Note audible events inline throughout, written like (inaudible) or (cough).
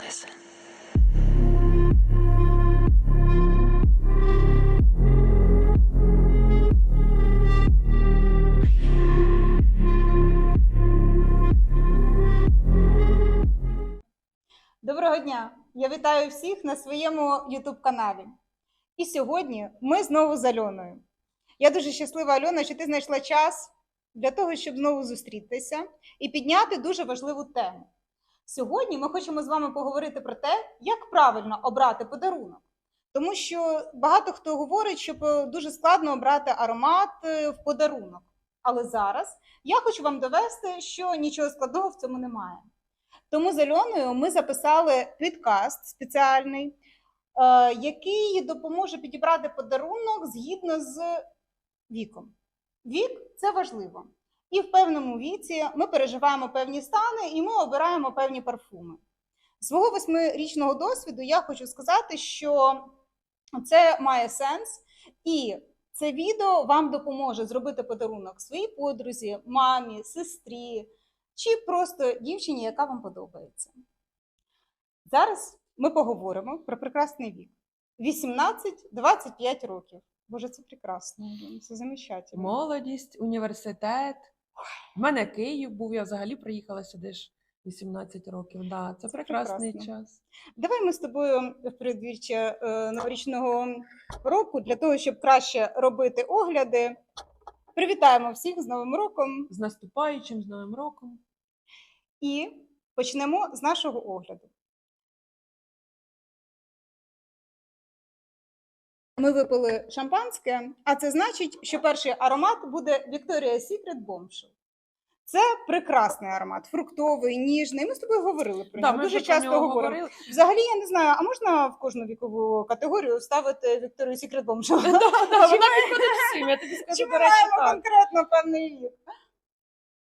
Listen. Доброго дня! Я вітаю всіх на своєму youtube каналі. І сьогодні ми знову з Альоною. Я дуже щаслива, Альона, що ти знайшла час для того, щоб знову зустрітися і підняти дуже важливу тему. Сьогодні ми хочемо з вами поговорити про те, як правильно обрати подарунок. Тому що багато хто говорить, що е, дуже складно обрати аромат е, в подарунок. Але зараз я хочу вам довести, що нічого складного в цьому немає. Тому з Альоною ми записали підкаст спеціальний, е, який допоможе підібрати подарунок згідно з віком. Вік це важливо. І в певному віці ми переживаємо певні стани і ми обираємо певні парфуми. Свого восьмирічного досвіду я хочу сказати, що це має сенс, і це відео вам допоможе зробити подарунок своїй подрузі, мамі, сестрі, чи просто дівчині, яка вам подобається. Зараз ми поговоримо про прекрасний вік. 18-25 років. Боже, це прекрасно, це замечательно. Молодість, університет. У мене Київ був, я взагалі приїхала сюди ж 18 років. Да, це, прекрасний прекрасно. час. Давай ми з тобою в передвірчя е, новорічного року для того, щоб краще робити огляди. Привітаємо всіх з Новим роком З наступаючим, з Новим роком. і почнемо з нашого огляду. Ми випили шампанське, а це значить, що перший аромат буде Victoria's Secret Bombshell. Це прекрасний аромат, фруктовий, ніжний. Ми з тобою говорили про Да, нього. Дуже часто нього говоримо. говорили. Взагалі, я не знаю, а можна в кожну вікову категорію ставити Victoria's Secret Bombshell? Да, да, Вона підходить всім, я тобі Чи ми маємо конкретно певний вік?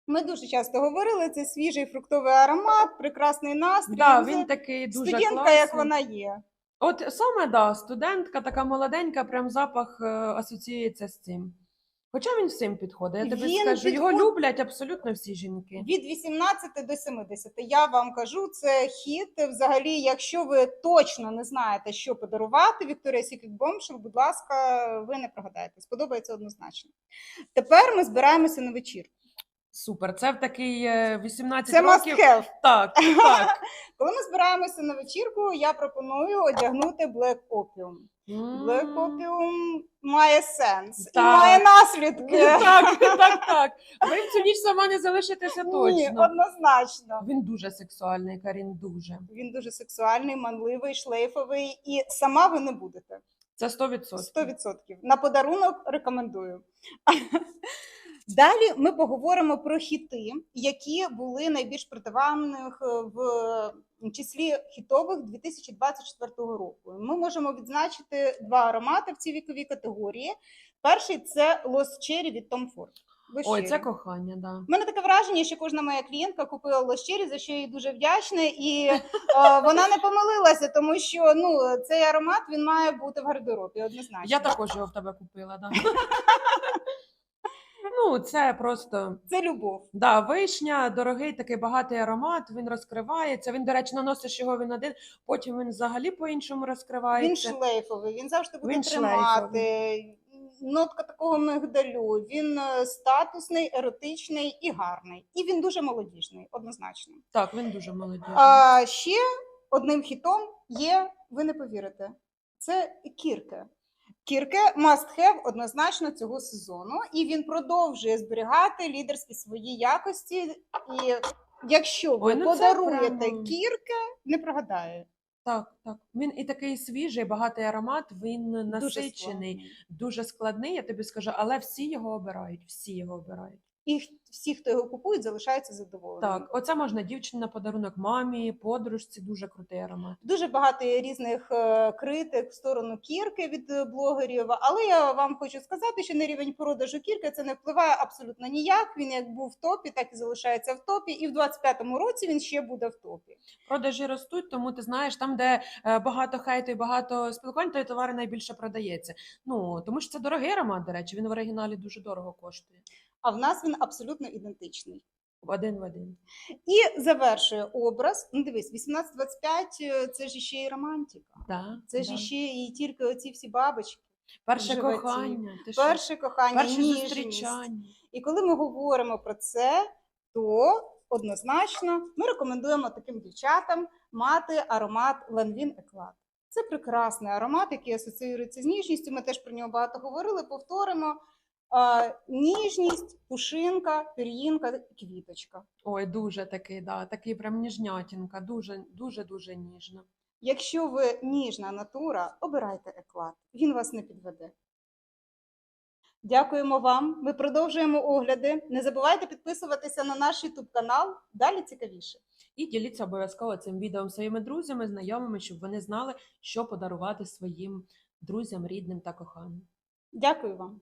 Ми дуже часто говорили, це свіжий фруктовий аромат, прекрасний настрій. Да, він такий дуже студентка, класний. як вона є. От саме да, студентка, така молоденька, прям запах е, асоціюється з цим. Хоча він всім підходить, я тобі Він скажу, його підход- люблять абсолютно всі жінки. Від 18 до 70. Я вам кажу, це хіт. Взагалі, якщо ви точно не знаєте, що подарувати Victoria's Secret Bombshell, будь ласка, ви не прогадаєте. Сподобається однозначно. Тепер ми збираємося на вечірку. Супер. Це в такий е, 18 Це must have. Так, так. (laughs) Коли ми збираємося на вечірку, я пропоную одягнути Black Opium. Black Opium має сенс і має наслідки. Так, (laughs) так, так. Ви в цю ніч сама не залишитеся Ні, точно. однозначно. Він дуже сексуальний, Карін, дуже. Він дуже сексуальний, манливий, шлейфовий, і сама ви не будете. Це 100%. 100%. На подарунок рекомендую. (laughs) Далі ми поговоримо про хіти, які були найбільш притаманних е, в числі хітових 2024 року. Ми можемо відзначити два аромати в цій віковій категорії. Перший це Lost Cherry від Tom Ford. Lost Ой, це кохання, да. У мене таке враження, що кожна моя клієнтка купила лощері, за що я їй дуже вдячна, і (laughs) е, вона не помилилася, тому що ну цей аромат він має бути в гардеробі однозначно. Я також його в тебе купила, да. (laughs) Ну, це просто Це любов. да, вишня, дорогий такий багатий аромат, він розкривається. Він, до речі, наносиш його він один, потім він взагалі по-іншому Він розкривається. шлейфовий, він завжди буде Він тримати. Нотка такого мигдалю. Він е, статусний, еротичний і гарний. І він дуже молодіжний, однозначно. Так, він дуже молодий. А ще одним хітом є, ви не повірите, це кірке. Кірке must have однозначно цього сезону, і він продовжує зберігати лідерські свої якості. І якщо ви Ой, ну це подаруєте прямо- кірке, не прогадає. Так, так. Він і такий свіжий, багатий аромат, він Дуже насичений, складний. дуже складний, я тобі скажу, але всі його обирають. Всі його обирають. І всі, хто його купують, залишаються задоволеними. Так, оце можна дівчині на подарунок мамі, подружці, дуже крутий аромат. Дуже багато є різних е, критик в сторону кірки від е, блогерів. Але я вам хочу сказати, що на рівень продажу кірки це не впливає абсолютно ніяк. Він як був в топі, так і залишається в топі. І в 25-му році він ще буде в топі. Продажі ростуть, тому ти знаєш, там, де е, багато хейту і багато спілкувань, той товар найбільше продається. Ну тому що це дорогий аромат, до речі, він в оригіналі дуже дорого коштує. А в нас він абсолютно ідентичний. Один в один. І завершує образ. Ну, дивись, 1825 е, це ж ще й романтика. Да, Це ж да. ще і тільки оці всі бабочки. перше животі. кохання. Ти? Перше кохання, перше ніжність. зустрічання. І коли ми говоримо про це, то однозначно ми рекомендуємо таким дівчатам мати аромат Ланвін Еклат. Це прекрасний аромат, який асоціюється з ніжністю. Ми теж про нього багато говорили. Повторимо. Ніжність, пушинка, пір'їнка, квіточка. Ой, дуже такий, да, такий прям ніжнятінка, дуже, дуже, дуже ніжно. Якщо ви ніжна натура, обирайте еклат. Він вас не підведе. Дякуємо вам. Ми продовжуємо огляди. Не забувайте підписуватися на наш YouTube канал. Далі цікавіше. І діліться обов'язково цим відео своїми друзями, знайомими, щоб вони знали, що подарувати своїм друзям, рідним та коханим. Дякую вам.